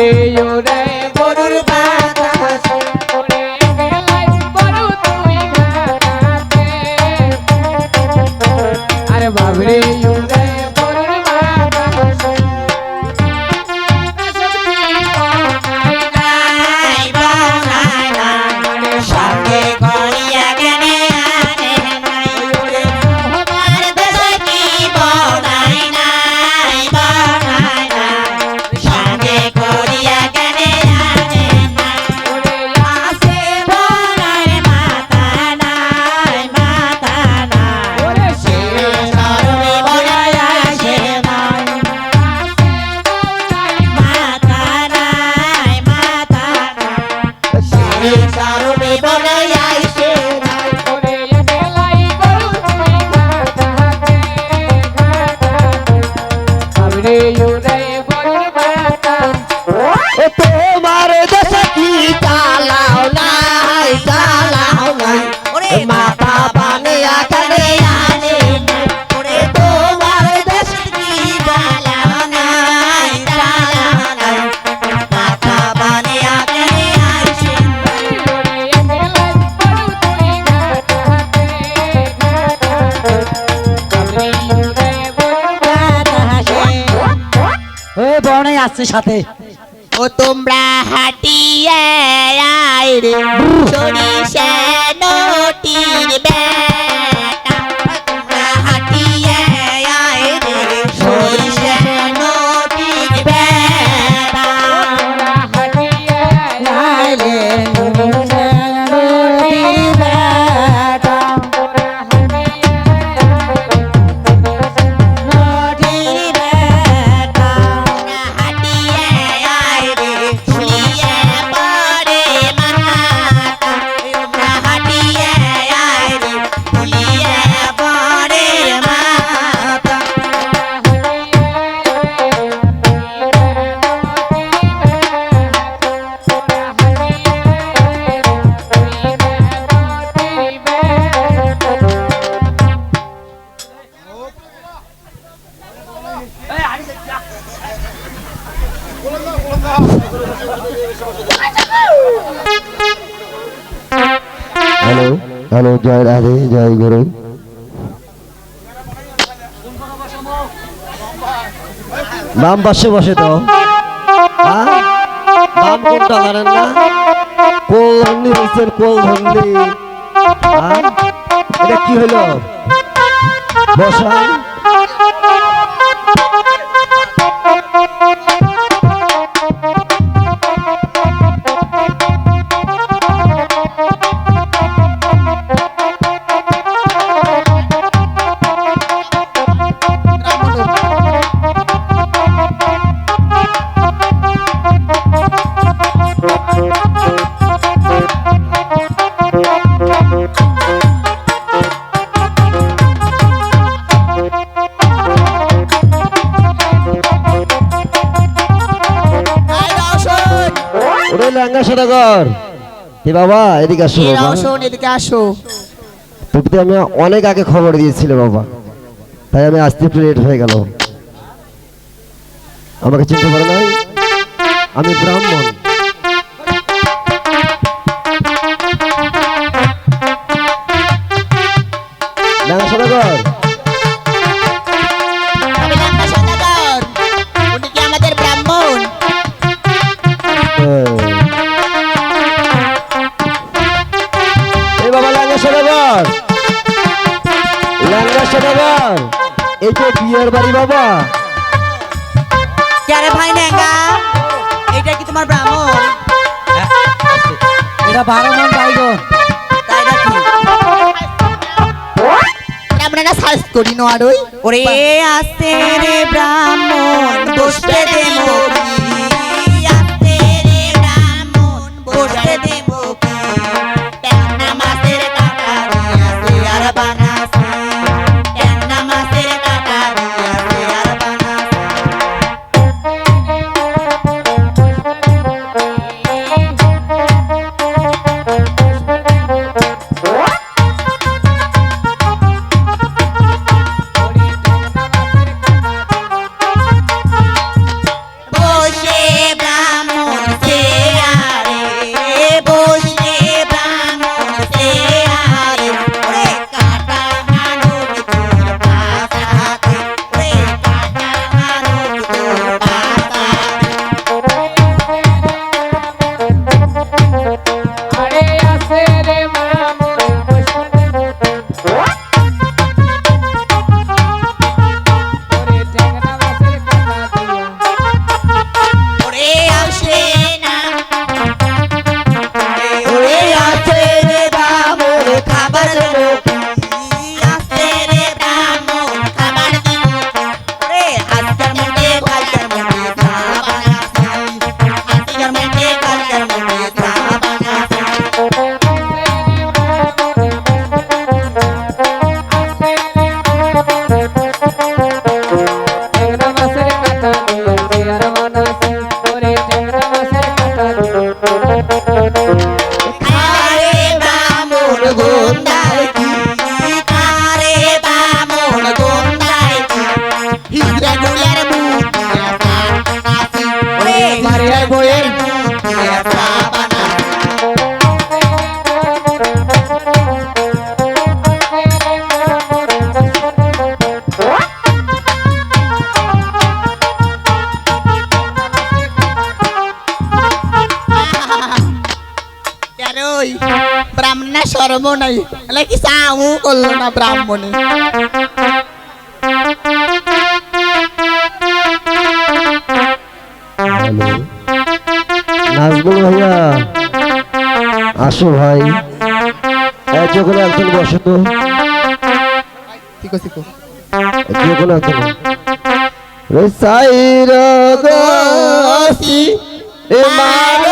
ভাবরে ওরে আসছে সাথে। ও তোমরা হাটিয়ে আইরে সরিষা নটির বেটা জয় রাধে, জয় গুরু। বাম পাশে বসে তো? বাম কোনটা পারেন না? কোল ধন্দি হয়েছেন কোল ধন্দি? এটা কি হলো? বসান। সদাগর। এ বাবা এদিকে আসো এই বাবা। রওশন এদিকে আসো। তোকে আমি অনেক আগে খবর দিয়েছিলে বাবা। তাই আমি আসতে একটু লেট হয়ে গেল আমাকে চিনতে করে নাই? আমি ব্রাহ্মণ। বাড়ি বাবা। কে রে ভাই নেঙ্গা এটা কি তোমার ব্রাহ্মণ? এটা বারো মন বাইগন। তাই নাকি? আমরা না সার্চ করি নো আর ওই? ওরে আসতে রে ব্রাহ্মণ বসতে দে মোকি আসতে রে ব্রাহ্মণ বসতে দে আরে বামুন গুন্দা সর্ব নাই এলে কি চাও করল না ব্রাহ্মণে নাজমুল ভাইয়া। আসো ভাই। এই একজন বসো তো। ঠিক আছে ঠিক আছে। যে কোনো একজন। রে সাইর গসি এ মারো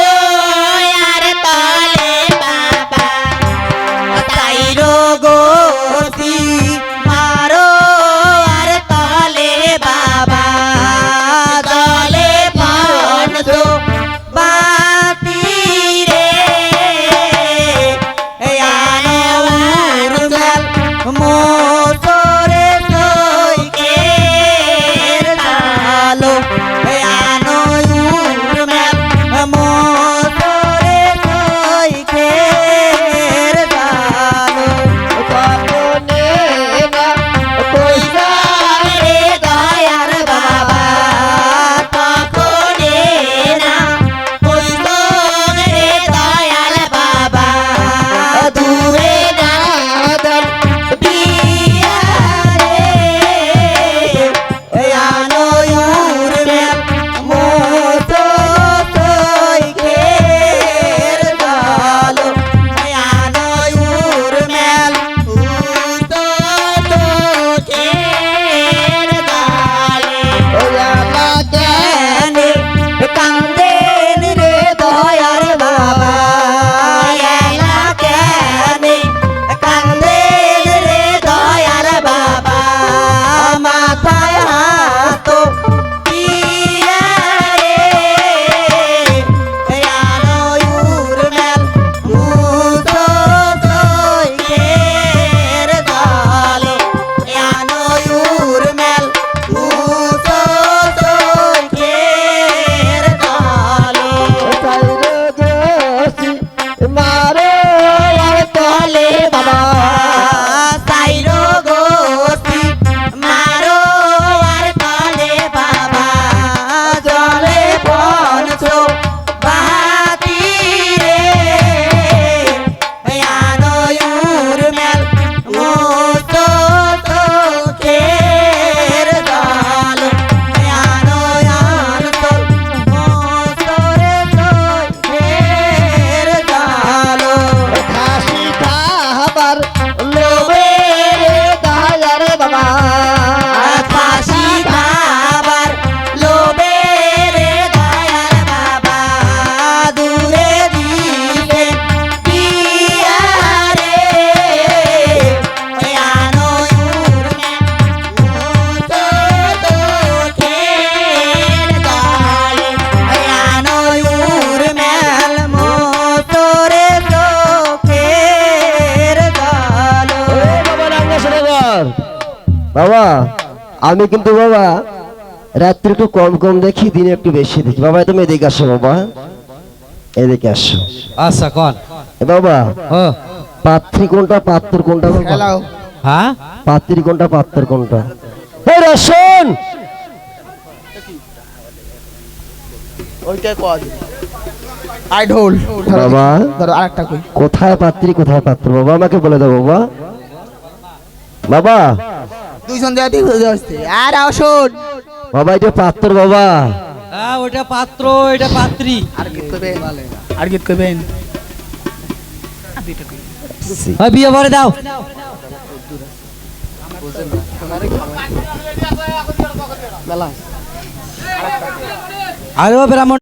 বাবা আমি কিন্তু বাবা রাত্রি একটু কম কম দেখি দিনে একটু বেশি দেখি। বাবা তুমি এদিকে আসো বাবা। এদিকে আসো। আচ্ছা কন। বাবা পাত্রী কোনটা পাত্র কোনটা হ্যাঁ? পাত্রী কোনটা পাত্র কোনটা? হে রসন ওইটাই কজ আই ঢোল বাবা। ধরো আরেকটা কই? কোথায় পাত্রী কোথায় পাত্র? বাবা আমাকে বলে দাও বাবা। বাবা দুইজন দেয়া দিয়ে হয়ে যাচ্ছে। আর আসুন বাবা এটা পাত্র বাবা। হ্যাঁ ওটা পাত্র এটা পাত্রী। আর গীত করবেন? আর গীত করবেন? হ্যাঁ বিয়ে পরে দাও। আরে ও ব্রাহ্মণ।